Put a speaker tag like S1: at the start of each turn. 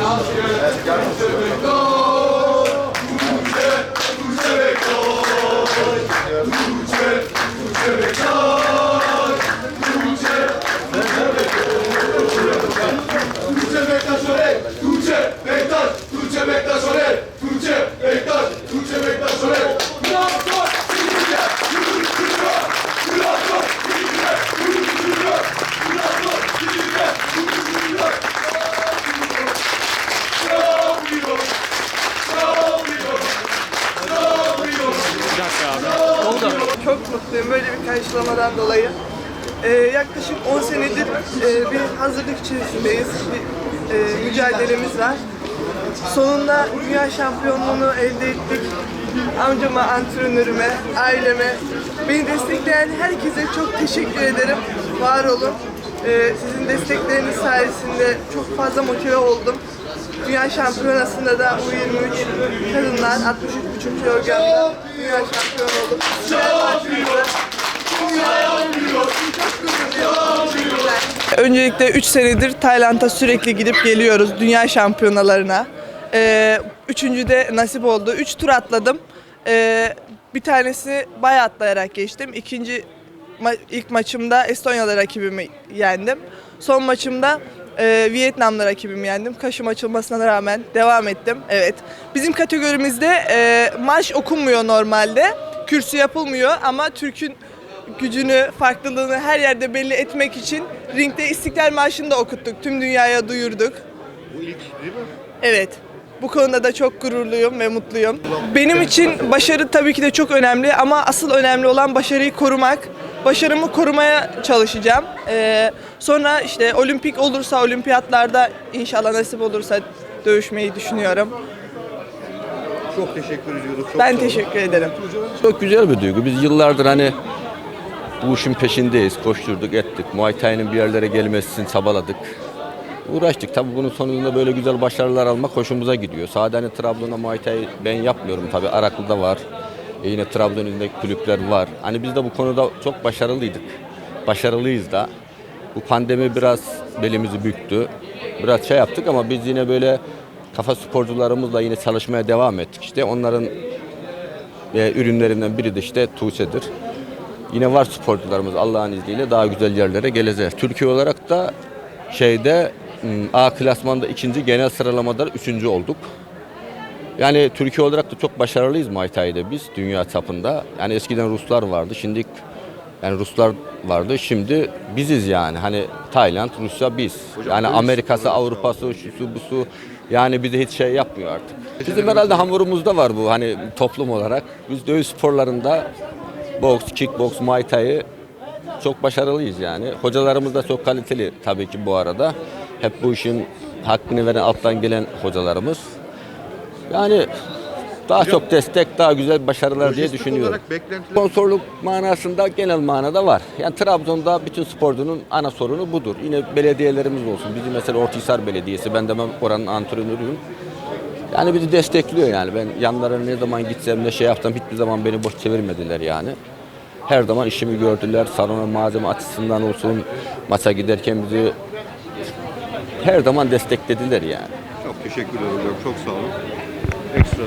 S1: Tuğçe
S2: Çok mutluyum böyle bir karşılamadan dolayı. Ee, yaklaşık 10 senedir e, bir hazırlık içerisindeyiz. Bir e, mücadelemiz var. Sonunda dünya şampiyonluğunu elde ettik. Amcama, antrenörüme, aileme, beni destekleyen herkese çok teşekkür ederim. Var olun. Ee, sizin destekleriniz sayesinde çok fazla motive oldum. Dünya şampiyonasında da U23 kadınlar 63,5 kilogramda dünya şampiyonu oldum. Öncelikle 3 senedir Tayland'a sürekli gidip geliyoruz dünya şampiyonalarına. Ee, üçüncü de nasip oldu. Üç tur atladım. Ee, bir tanesi bay atlayarak geçtim. İkinci ma- ilk maçımda Estonyalı rakibimi yendim. Son maçımda e, Vietnamlı rakibimi yendim. Kaşım açılmasına rağmen devam ettim. Evet. Bizim kategorimizde e, marş okunmuyor normalde. Kürsü yapılmıyor ama Türk'ün gücünü, farklılığını her yerde belli etmek için ringde İstiklal Marşı'nı da okuttuk. Tüm dünyaya duyurduk.
S3: Bu ilk değil mi?
S2: Evet. Bu konuda da çok gururluyum ve mutluyum. Benim için başarı tabii ki de çok önemli ama asıl önemli olan başarıyı korumak. Başarımı korumaya çalışacağım. Ee, sonra işte olimpik olursa, olimpiyatlarda inşallah nasip olursa dövüşmeyi düşünüyorum.
S3: Çok teşekkür ediyoruz. Çok
S2: Ben teşekkür ederim.
S4: Çok güzel bir duygu. Biz yıllardır hani bu işin peşindeyiz. Koşturduk, ettik. Muay Thai'nin bir yerlere gelmesi için çabaladık. Uğraştık. Tabii bunun sonunda böyle güzel başarılar almak hoşumuza gidiyor. Sadece hani Trabzon'da Muay Thai ben yapmıyorum tabii. Araklı'da var. E yine Trabzon'un içinde kulüpler var. Hani biz de bu konuda çok başarılıydık. Başarılıyız da. Bu pandemi biraz belimizi büktü. Biraz şey yaptık ama biz yine böyle kafa sporcularımızla yine çalışmaya devam ettik. İşte onların ve ürünlerinden biri de işte Tuğse'dir. Yine var sporcularımız Allah'ın izniyle daha güzel yerlere geleceğiz. Türkiye olarak da şeyde A klasmanda ikinci genel sıralamada üçüncü olduk. Yani Türkiye olarak da çok başarılıyız Muay Thai'de biz dünya çapında. Yani eskiden Ruslar vardı. Şimdi yani Ruslar vardı. Şimdi biziz yani. Hani Tayland, Rusya biz. Yani Amerika'sı, Avrupa'sı, şusu, busu. Yani bize hiç şey yapmıyor artık. Bizim herhalde hamurumuzda var bu hani toplum olarak. Biz dövüş sporlarında boks, kickboks, muay thai çok başarılıyız yani. Hocalarımız da çok kaliteli tabii ki bu arada. Hep bu işin hakkını veren alttan gelen hocalarımız. Yani daha çok destek, daha güzel başarılar diye
S3: Lojistik
S4: düşünüyorum.
S3: olarak beklentiler
S4: Sponsorluk manasında genel manada var. Yani Trabzon'da bütün sporcunun ana sorunu budur. Yine belediyelerimiz olsun. Bizim mesela Ortahisar Belediyesi, ben de ben oranın antrenörüyüm. Yani bizi destekliyor yani. Ben yanlarına ne zaman gitsem ne şey yapsam hiçbir zaman beni boş çevirmediler yani. Her zaman işimi gördüler. Salona malzeme açısından olsun, maça giderken bizi her zaman desteklediler yani.
S3: Teşekkür ederim. Çok sağ olun. Ekstra